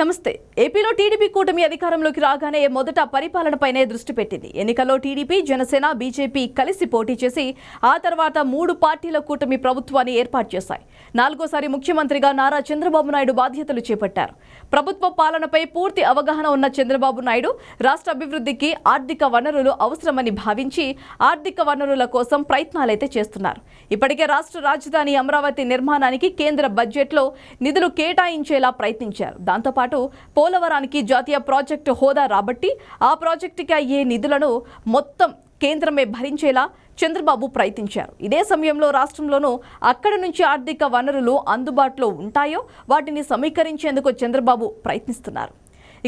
నమస్తే. ఏపీలో టీడీపీ కూటమి అధికారంలోకి రాగానే మొదట పరిపాలనపైనే దృష్టి పెట్టింది. ఎన్నికల్లో టీడీపీ జనసేన బీజేపీ కలిసి పోటీ చేసి ఆ తర్వాత మూడు పార్టీల కూటమి ప్రభుత్వాన్ని ఏర్పాటు చేశాయి. నాలుగోసారి ముఖ్యమంత్రిగా నారా చంద్రబాబు నాయుడు బాధ్యతలు చేపట్టారు. ప్రభుత్వ పాలనపై పూర్తి అవగాహన ఉన్న చంద్రబాబు నాయుడు రాష్ట్ర అభివృద్ధికి ఆర్థిక వనరులు అవసరమని భావించి ఆర్థిక వనరుల కోసం ప్రయత్నాలైతే చేస్తున్నారు. ఇప్పటికే రాష్ట్ర రాజధాని అమరావతి నిర్మాణానికి కేంద్ర బడ్జెట్లో నిధులు కేటాయించేలా ప్రయత్నించారు. పాటు పోలవరానికి జాతీయ ప్రాజెక్టు హోదా రాబట్టి ఆ ప్రాజెక్టుకి అయ్యే నిధులను మొత్తం కేంద్రమే భరించేలా చంద్రబాబు ప్రయత్నించారు. ఇదే సమయంలో రాష్ట్రంలోనూ అక్కడి నుంచి ఆర్థిక వనరులు అందుబాటులో ఉంటాయో వాటిని సమీకరించేందుకు చంద్రబాబు ప్రయత్నిస్తున్నారు.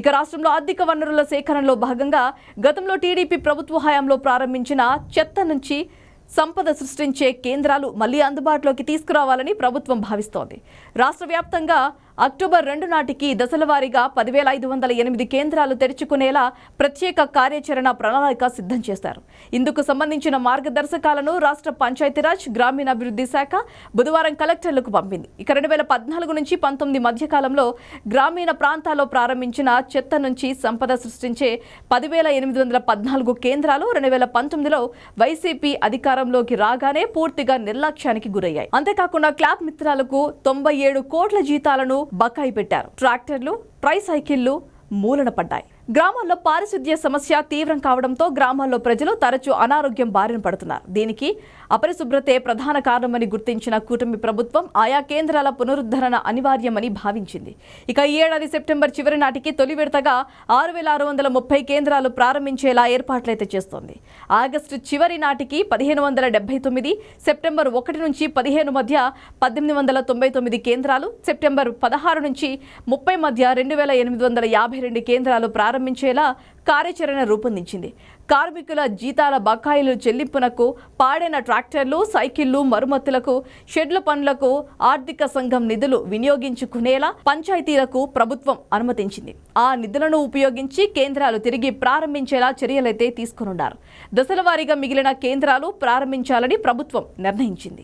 ఇక రాష్ట్రంలో ఆర్థిక వనరుల సేకరణలో భాగంగా గతంలో టీడీపీ ప్రభుత్వ హయాంలో ప్రారంభించిన చెత్త నుంచి సంపద సృష్టించే కేంద్రాలు మళ్ళీ అందుబాటులోకి తీసుకురావాలని ప్రభుత్వం భావిస్తోంది. రాష్ట్ర వ్యాప్తంగా అక్టోబర్ రెండు నాటికి దశల వారీగా పదివేల ఐదు వందల ఎనిమిది కేంద్రాలు తెరుచుకునేలా ప్రత్యేక కార్యాచరణ ప్రణాళిక సిద్ధం చేశారు. ఇందుకు సంబంధించిన మార్గదర్శకాలను రాష్ట్ర పంచాయతీరాజ్ గ్రామీణాభివృద్ధి శాఖ బుధవారం కలెక్టర్లకు పంపింది. ఇక రెండు వేల పద్నాలుగు నుంచి పంతొమ్మిది మధ్యకాలంలో గ్రామీణ ప్రాంతాల్లో ప్రారంభించిన చెత్త నుంచి సంపద సృష్టించే పదివేల ఎనిమిది వందల పద్నాలుగు కేంద్రాలు రెండు వేల పంతొమ్మిదిలో వైసీపీ అధికారంలోకి రాగానే పూర్తిగా నిర్లక్ష్యానికి గురయ్యాయి. అంతేకాకుండా క్లాప్ మిత్రాలకు తొంభై ఏడు కోట్ల జీతాలను బకాయి పెట్టారు. ట్రాక్టర్లు ట్రైసైకిళ్ళు మూలన పడ్డాయి. గ్రామాల్లో పారిశుద్ధ్య సమస్య తీవ్రం కావడంతో గ్రామాల్లో ప్రజలు తరచూ అనారోగ్యం బారిన పడుతున్నారు. దీనికి అపరిశుభ్రతే ప్రధాన కారణమని గుర్తించిన కూటమి ప్రభుత్వం ఆయా కేంద్రాల పునరుద్ధరణ అనివార్యమని భావించింది. ఇక ఈ ఏడాది సెప్టెంబర్ చివరి నాటికి తొలి విడతగా ఆరు వేల ఆరు వందల ముప్పై కేంద్రాలు ప్రారంభించేలా ఏర్పాట్లయితే చేస్తోంది. ఆగస్టు చివరి నాటికి పదిహేను వందల డెబ్బై తొమ్మిది సెప్టెంబర్ ఒకటి నుంచి పదిహేను మధ్య పద్దెనిమిది వందల తొంభై తొమ్మిది కేంద్రాలు సెప్టెంబర్ పదహారు నుంచి ముప్పై మధ్య రెండు వేల ఎనిమిది వందల యాభై రెండు కేంద్రాలు ప్రారంభించేలా కార్యాచరణ రూపొందించింది. కార్మికుల జీతాల బకాయిలు చెల్లింపునకు పాడైన ట్రాక్టర్లు సైకిళ్ళు మరమ్మతులకు షెడ్ల పనులకు ఆర్థిక సంఘం నిధులు వినియోగించుకునేలా పంచాయతీలకు ప్రభుత్వం అనుమతించింది. ఆ నిధులను ఉపయోగించి కేంద్రాలు తిరిగి ప్రారంభించేలా చర్యలైతే తీసుకునున్నారు. దశలవారీగా మిగిలిన కేంద్రాలు ప్రారంభించాలని ప్రభుత్వం నిర్ణయించింది.